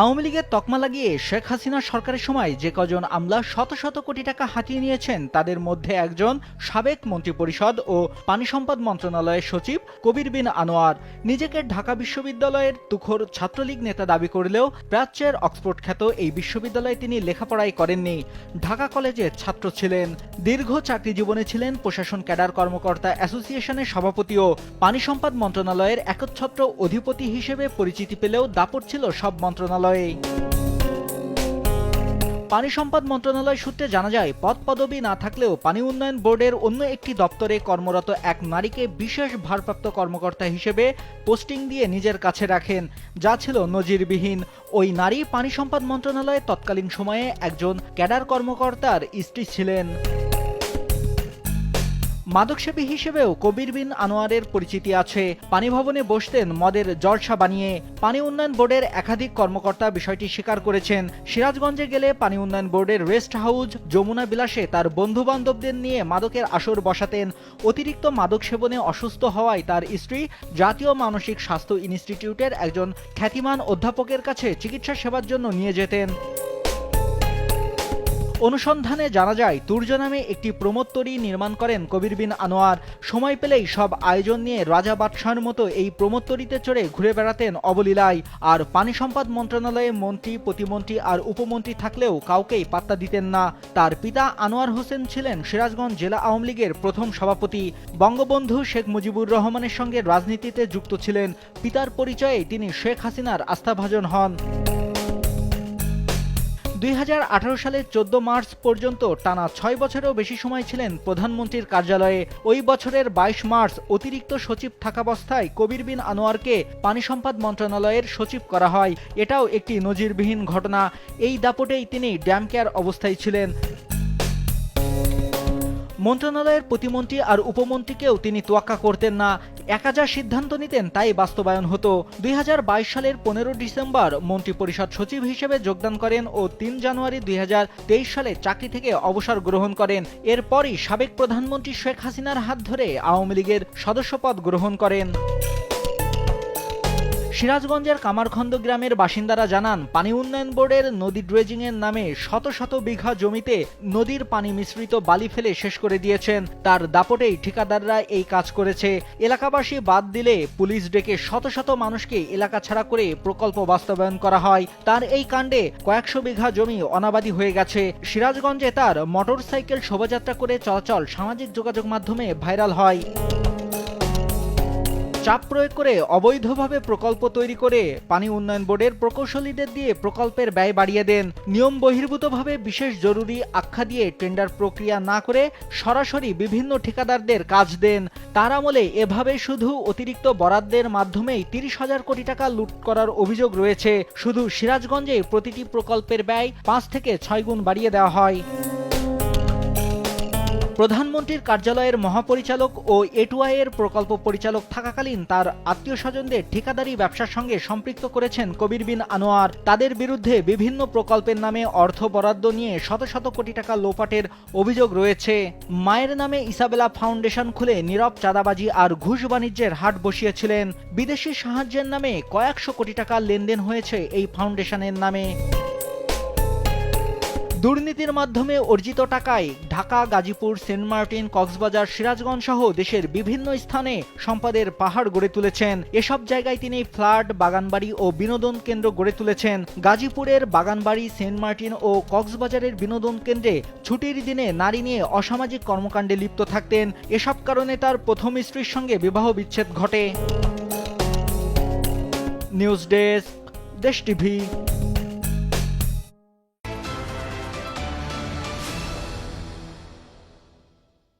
আওয়ামী লীগের তকমা লাগিয়ে শেখ হাসিনা সরকারের সময় যে কজন আমলা শত শত কোটি টাকা হাতিয়ে নিয়েছেন, তাদের মধ্যে একজন সাবেক মন্ত্রিপরিষদ ও পানি সম্পদ মন্ত্রণালয়ের সচিব কবির বিন আনোয়ার। নিজেকে ঢাকা বিশ্ববিদ্যালয়ের তুখোর ছাত্রলীগ নেতা দাবি করলেও প্রাচ্যের অক্সফোর্ড খ্যাত এই বিশ্ববিদ্যালয়ে তিনি লেখাপড়াই করেননি। ঢাকা কলেজের ছাত্র ছিলেন, দীর্ঘ চাকরি জীবনে ছিলেন প্রশাসন ক্যাডার কর্মকর্তা অ্যাসোসিয়েশনের সভাপতি ও পানি সম্পদ মন্ত্রণালয়ের একচ্ছত্র অধিপতি হিসেবে পরিচিতি পেলেও দাপট ছিল সব মন্ত্রণালয়েই পানি সম্পদ মন্ত্রণালয় সূত্রে জানা যায় পদ পদবি না থাকলেও পানি উন্নয়ন বোর্ডের অন্য একটি দপ্তরে কর্মরত এক নারীকে বিশেষ ভারপ্রাপ্ত কর্মকর্তা হিসেবে পোস্টিং দিয়ে নিজের কাছে রাখেন। যা ছিল নজিরবিহীন। ওই নারী পানি সম্পদ মন্ত্রণালয়ে তৎকালীন সময়ে একজন ক্যাডার কর্মকর্তার স্ত্রী ছিলেন। মাদকসেবী হিসেবেও কবির বিন আনোয়ারের পরিচিতি আছে। পানি ভবনে বসতেন মদের জলসা বানিয়ে পানি উন্নয়ন বোর্ডের একাধিক কর্মকর্তা বিষয়টি স্বীকার করেছেন। সিরাজগঞ্জে গেলে পানি উন্নয়ন বোর্ডের রেস্ট হাউস যমুনা বিলাসে তার বন্ধু বান্ধবদের নিয়ে মাদকের আসর বসাতেন। অতিরিক্ত মাদক সেবনে অসুস্থ হওয়ায় তার স্ত্রী জাতীয় মানসিক স্বাস্থ্য ইনস্টিটিউটের একজন খ্যাতিমান অধ্যাপকের কাছে চিকিৎসা সেবার জন্য নিয়ে যেতেন। অনুসন্ধানে জানা যায়, তুর্য নামে একটি প্রমোত্তরী নির্মাণ করেন কবির বিন আনোয়ার। সময় পেলেই সব আয়োজন নিয়ে রাজা বাদশাহর মতো এই প্রমোত্তরীতে চড়ে ঘুরে বেড়াতেন অবলীলায় আর পানি সম্পদ মন্ত্রণালয়ে মন্ত্রী, প্রতিমন্ত্রী আর উপমন্ত্রী থাকলেও কাউকেই পাত্তা দিতেন না। তার পিতা আনোয়ার হোসেন ছিলেন সিরাজগঞ্জ জেলা আওয়ামী লীগের প্রথম সভাপতি। বঙ্গবন্ধু শেখ মুজিবুর রহমানের সঙ্গে রাজনীতিতে যুক্ত ছিলেন। পিতার পরিচয়ে তিনি শেখ হাসিনার আস্থাভাজন হন। দুই হাজার আঠেরো সালের চোদ্দ মার্চ পর্যন্ত টানা ছয় বছরেরও বেশি সময় ছিলেন প্রধানমন্ত্রীর কার্যালয়ে। ওই বছরের বাইশ মার্চ অতিরিক্ত সচিব থাকাবস্থায় কবির বিন আনোয়ারকে পানি সম্পদ মন্ত্রণালয়ের সচিব করা হয়। এটাও একটি নজিরবিহীন ঘটনা। এই দাপটেই তিনি ড্যাম কেয়ার অবস্থায় ছিলেন। মন্ত্রণালয়ের প্রতিমন্ত্রী আর উপমন্ত্রীকেও তিনি তোয়াক্কা করতেন না। একা যা সিদ্ধান্ত নিতেন, তাই বাস্তবায়ন হতো। দুই হাজার বাইশ সালের পনেরো ডিসেম্বর মন্ত্রিপরিষদ সচিব হিসেবে যোগদান করেন ও তিন জানুয়ারি দুই হাজার তেইশ সালে চাকরি থেকে অবসর গ্রহণ করেন। এরপরই সাবেক প্রধানমন্ত্রী শেখ হাসিনার হাত ধরে আওয়ামী লীগের সদস্যপদ গ্রহণ করেন। সিরাজগঞ্জের কামারখন্দ গ্রামের বাসিন্দারা জানান, পানি উন্নয়ন বোর্ডের নদী ড্রেজিং এর নামে শত শত বিঘা জমিতে নদীর পানি মিশ্রিত বালি ফেলে শেষ করে দিয়েছেন। তার দাপটেই ঠিকাদাররা এই কাজ করেছে। এলাকাবাসী বাদ দিলে পুলিশ ডেকে শত শত মানুষকে এলাকা ছাড়া করে প্রকল্প বাস্তবায়ন করা হয়। তার এই কাণ্ডে কয়েকশো বিঘা জমি অনাবাদী হয়ে গেছে। সিরাজগঞ্জে তার মোটরসাইকেল শোভাযাত্রা করে চলাচল সামাজিক যোগাযোগ মাধ্যমে ভাইরাল হয়। চাপ প্রয়োগ করে অবৈধভাবে প্রকল্প তৈরি করে পানি উন্নয়ন বোর্ডের প্রকৌশলীদের দিয়ে প্রকল্পের ব্যয় বাড়িয়ে দেন। নিয়ম বহির্ভূতভাবে বিশেষ জরুরি আখ্যা দিয়ে টেন্ডার প্রক্রিয়া না করে সরাসরি বিভিন্ন ঠিকাদারদের কাজ দেন। তার আমলে এভাবে শুধু অতিরিক্ত বরাদ্দের মাধ্যমেই তিরিশ হাজার কোটি টাকা লুট করার অভিযোগ রয়েছে। শুধু সিরাজগঞ্জে প্রতিটি প্রকল্পের ব্যয় পাঁচ থেকে ছয় গুণ বাড়িয়ে দেওয়া হয়। প্রধানমন্ত্রীর কার্যালয়ের মহাপরিচালক ও এটুআইয়ের প্রকল্প পরিচালক থাকাকালীন তার আত্মীয় স্বজনদের ঠিকাদারি ব্যবসার সঙ্গে সম্পৃক্ত করেছেন কবির বিন আনোয়ার। তাদের বিরুদ্ধে বিভিন্ন প্রকল্পের নামে অর্থ বরাদ্দ নিয়ে শত শত কোটি টাকা লোপাটের অভিযোগ রয়েছে। মায়ের নামে ইসাবেলা ফাউন্ডেশন খুলে নীরব চাঁদাবাজি আর ঘুষ বাণিজ্যের হাট বসিয়েছিলেন। বিদেশি সাহায্যের নামে কয়েকশো কোটি টাকার লেনদেন হয়েছে এই ফাউন্ডেশনের নামে। দুর্নীতির মাধ্যমে অর্জিত টাকায় ঢাকা, গাজীপুর, সেন্ট মার্টিন, কক্সবাজার, সিরাজগঞ্জ সহ দেশের বিভিন্ন স্থানে সম্পদের পাহাড় গড়ে তুলেছেন। এসব জায়গায় তিনি ফ্ল্যাট, বাগানবাড়ি ও বিনোদন কেন্দ্র গড়ে তুলেছেন। গাজীপুরের বাগানবাড়ি, সেন্ট মার্টিন ও কক্সবাজারের বিনোদন কেন্দ্রে ছুটির দিনে নারী নিয়ে অসামাজিক কর্মকাণ্ডে লিপ্ত থাকতেন। এসব কারণে তার প্রথম স্ত্রীর সঙ্গে বিবাহ বিচ্ছেদ ঘটে। News desk, Desh TV.